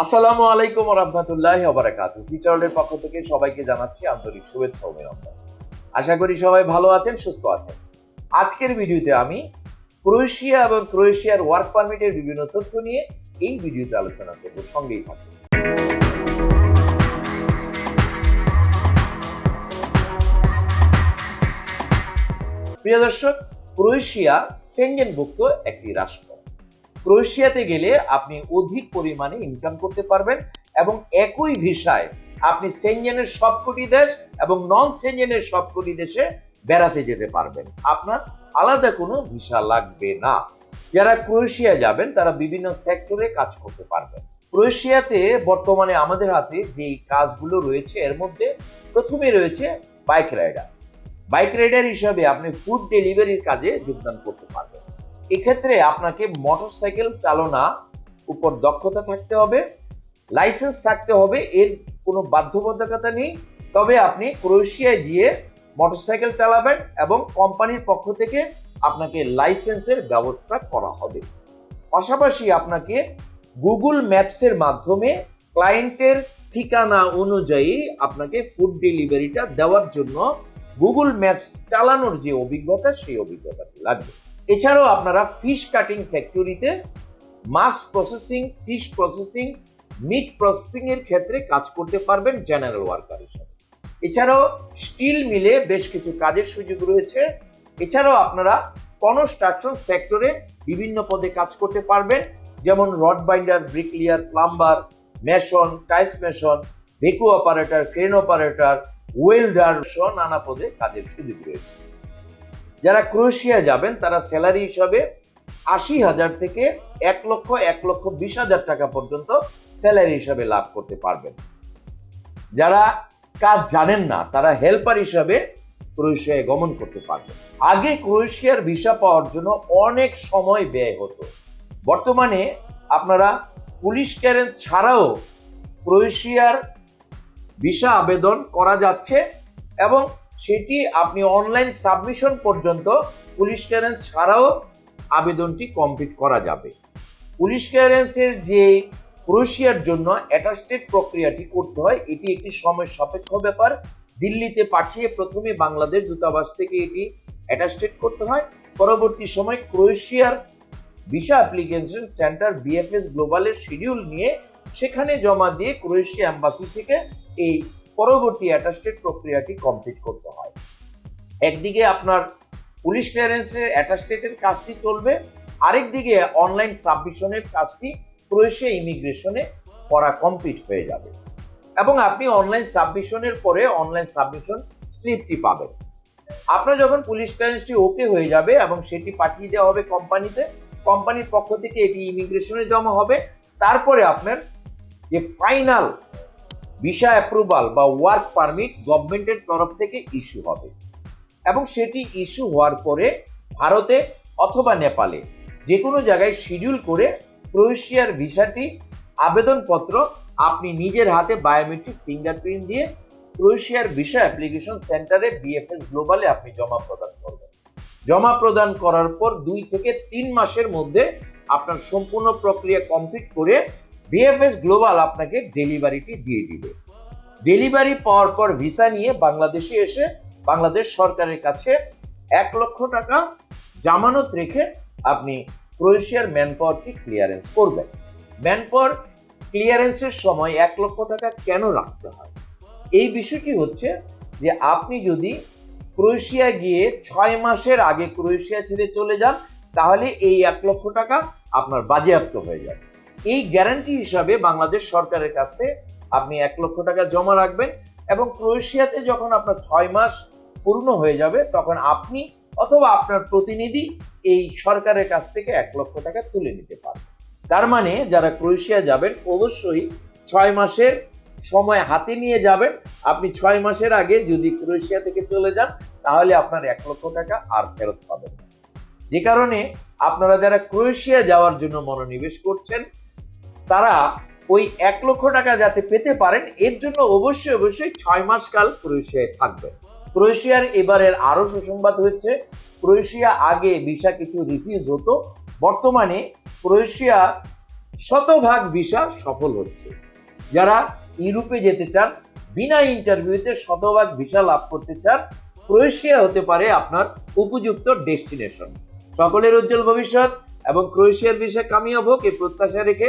আসসালামু আলাইকুম রহমতুল্লাহ বারাকাতু ফিচারের পক্ষ থেকে সবাইকে জানাচ্ছি আন্তরিক শুভেচ্ছা অভিনন্দন। আশা করি সবাই ভালো আছেন, সুস্থ আছেন। আজকের ভিডিওতে আমি ক্রোয়েশিয়া এবং ক্রোয়েশিয়ার ওয়ার্ক পারমিটের বিভিন্ন তথ্য নিয়ে এই ভিডিওতে আলোচনা করব, সঙ্গেই থাকুন। প্রিয় দর্শক, ক্রোয়েশিয়া সেঞ্জেনভুক্ত একটি রাষ্ট্র। ক্রোয়েশিয়াতে গেলে আপনি অধিক পরিমাণে ইনকাম করতে পারবেন এবং একই ভিসায় আপনি সেঞ্জেনের সবকটি দেশ এবং নন সেঞ্জেনের সবকটি দেশে বেড়াতে যেতে পারবেন। আপনার আলাদা কোনো ভিসা লাগবে না। যারা ক্রোয়েশিয়া যাবেন, তারা বিভিন্ন সেক্টরে কাজ করতে পারবেন। ক্রোয়েশিয়াতে বর্তমানে আমাদের হাতে যেই কাজগুলো রয়েছে, এর মধ্যে প্রথমে রয়েছে বাইক রাইডার। বাইক রাইডার হিসাবে আপনি ফুড ডেলিভারির কাজে যোগদান করতে পারবেন। এক্ষেত্রে আপনাকে মোটরসাইকেল চালনা উপর দক্ষতা থাকতে হবে, লাইসেন্স থাকতে হবে, এর কোনো বাধ্যবাধকতা নেই। তবে আপনি ক্রোয়েশিয়ায় গিয়ে মোটরসাইকেল চালাবেন এবং কোম্পানির পক্ষ থেকে আপনাকে লাইসেন্সের ব্যবস্থা করা হবে। পাশাপাশি আপনাকে গুগল ম্যাপসের মাধ্যমে ক্লায়েন্টের ঠিকানা অনুযায়ী আপনাকে ফুড ডেলিভারিটা দেওয়ার জন্য গুগল ম্যাপস চালানোর যে অভিজ্ঞতা, সেই অভিজ্ঞতাটি লাগবে। এছাড়াও আপনারা ফিশ কাটিং ফ্যাক্টরিতে মাছ processing fish processing meat processing এর ক্ষেত্রে কাজ করতে পারবেন জেনারেল ওয়ার্কার হিসাবে এছাড়াও স্টিল মিলে বেশ কিছু কাজের সুযোগ রয়েছে। এছাড়াও আপনারা কনস্ট্রাকশন সেক্টরে বিভিন্ন পদে কাজ করতে পারবেন, যেমন rod binder bricklayer plumber mason tiles mason ভেকু operator crane operator welder সহ নানা পদে কাজের সুযোগ রয়েছে। যারা ক্রোয়েশিয়া যাবেন, তারা স্যালারি হিসাবে আশি হাজার থেকে এক লক্ষ এক লক্ষ বিশ হাজার টাকা পর্যন্ত স্যালারি হিসাবে লাভ করতে পারবেন। যারা কাজ জানেন না, তারা হেল্পার হিসাবে ক্রোয়েশিয়ায় গমন করতে পারবেন। আগে ক্রোয়েশিয়ার ভিসা পাওয়ার জন্য অনেক সময় ব্যয় হতো। বর্তমানে আপনারা পুলিশ ক্যারেন্স ছাড়াও ক্রোয়েশিয়ার ভিসা আবেদন করা যাচ্ছে এবং সেটি আপনি অনলাইন সাবমিশন পর্যন্ত পুলিশ ক্লিয়ারেন্স ছাড়াও আবেদনটি কমপ্লিট করা যাবে। পুলিশ ক্লিয়ারেন্সের যে ক্রোয়েশিয়ার জন্য অ্যাটাস্টেড প্রক্রিয়াটি করতে হয়, এটি একটি সময় সাপেক্ষ ব্যাপার। দিল্লিতে পাঠিয়ে প্রথমে বাংলাদেশ দূতাবাস থেকে এটি অ্যাটাস্টেড করতে হয়। পরবর্তী সময় ক্রোয়েশিয়ার ভিসা অ্যাপ্লিকেশন সেন্টার বিএফএস গ্লোবালের শিডিউল নিয়ে সেখানে জমা দিয়ে ক্রোয়েশিয়া অ্যাম্বাসি থেকে এই পরবর্তী অ্যাটাস্টেড প্রক্রিয়াটি কমপ্লিট করতে হয়। একদিকে আপনার পুলিশ ক্লিয়ারেন্সের অ্যাটাস্টেটের কাজটি চলবে, আরেকদিকে অনলাইন সাবমিশনের কাজটি ক্রোয়েশিয়া ইমিগ্রেশনে করা কমপ্লিট হয়ে যাবে। এবং আপনি অনলাইন সাবমিশনের পরে অনলাইন সাবমিশন স্লিপটি পাবেন। আপনার যখন পুলিশ ক্লিয়ারেন্সটি ওকে হয়ে যাবে এবং সেটি পাঠিয়ে দেওয়া হবে কোম্পানিতে কোম্পানির পক্ষ থেকে এটি ইমিগ্রেশনে জমা হবে। তারপরে আপনার যে ফাইনাল ভিসা অ্যাপ্রুভাল বা ওয়ার্ক পারমিট গভর্নমেন্টের তরফ থেকে ইস্যু হবে। এবং সেটি ইস্যু হওয়ার পরে ভারতে অথবা নেপালে যে কোনো জায়গায় শিডিউল করে ক্রোয়েশিয়ার ভিসাটি আবেদনপত্র আপনি নিজের হাতে বায়োমেট্রিক ফিঙ্গারপ্রিন্ট দিয়ে ক্রোয়েশিয়ার ভিসা অ্যাপ্লিকেশন সেন্টারে বিএফএস গ্লোবালে আপনি জমা প্রদান করবেন। জমা প্রদান করার পর দুই থেকে তিন মাসের মধ্যে আপনার সম্পূর্ণ প্রক্রিয়া কমপ্লিট করে বিএফএস গ্লোবাল আপনাকে ডেলিভারিটি দিয়ে দিবে। ডেলিভারি পাওয়ার পর ভিসা নিয়ে বাংলাদেশে এসে বাংলাদেশ সরকারের কাছে এক লক্ষ টাকা জামানত রেখে আপনি ক্রোয়েশিয়ার ম্যান পাওয়ারটি ক্লিয়ারেন্স করবেন। ম্যান পাওয়ার ক্লিয়ারেন্সের সময় এক লক্ষ টাকা কেন রাখতে হয়? এই বিষয়টি হচ্ছে যে আপনি যদি ক্রোয়েশিয়া গিয়ে ছয় মাসের আগে ক্রোয়েশিয়া ছেড়ে চলে যান, তাহলে এই এক লক্ষ টাকা আপনার বাজেয়াপ্ত হয়ে যাবে। এই গ্যারান্টি হিসাবে বাংলাদেশ সরকারের কাছে আপনি এক লক্ষ টাকা জমা রাখবেন এবং ক্রোয়েশিয়াতে যখন আপনার ছয় মাস পূর্ণ হয়ে যাবে, তখন আপনি অথবা আপনার প্রতিনিধি এই সরকারের কাছ থেকে এক লক্ষ টাকা তুলে নিতে পারবেন। তার মানে যারা ক্রোয়েশিয়া যাবেন, অবশ্যই ছয় মাসের সময় হাতে নিয়ে যাবেন। আপনি ছয় মাসের আগে যদি ক্রোয়েশিয়া থেকে চলে যান, তাহলে আপনার এক লক্ষ টাকা আর ফেরত পাবেন যে কারণে আপনারা যারা ক্রোয়েশিয়া যাওয়ার জন্য মনোনিবেশ করছেন তারা ওই এক লক্ষ টাকা যাতে পেতে পারেন, এর জন্য অবশ্যই অবশ্যই ছয় মাস কাল ক্রোয়েশিয়ায় থাকবেন ক্রোয়েশিয়ার এবারের আরও সুসংবাদ হচ্ছে ক্রোয়েশিয়া আগে ভিসা কিছু রিফিউজ হতো, বর্তমানে ক্রোয়েশিয়া শতভাগ ভিসা সফল হচ্ছে। যারা ইউরোপে যেতে চান, বিনা ইন্টারভিউতে শতভাগ ভিসা লাভ করতে চান, ক্রোয়েশিয়া হতে পারে আপনার উপযুক্ত ডেস্টিনেশন সকলের উজ্জ্বল ভবিষ্যৎ এবং ক্রোয়েশিয়ার ভিসা কামিয়াব হোক, এই প্রত্যাশা রেখে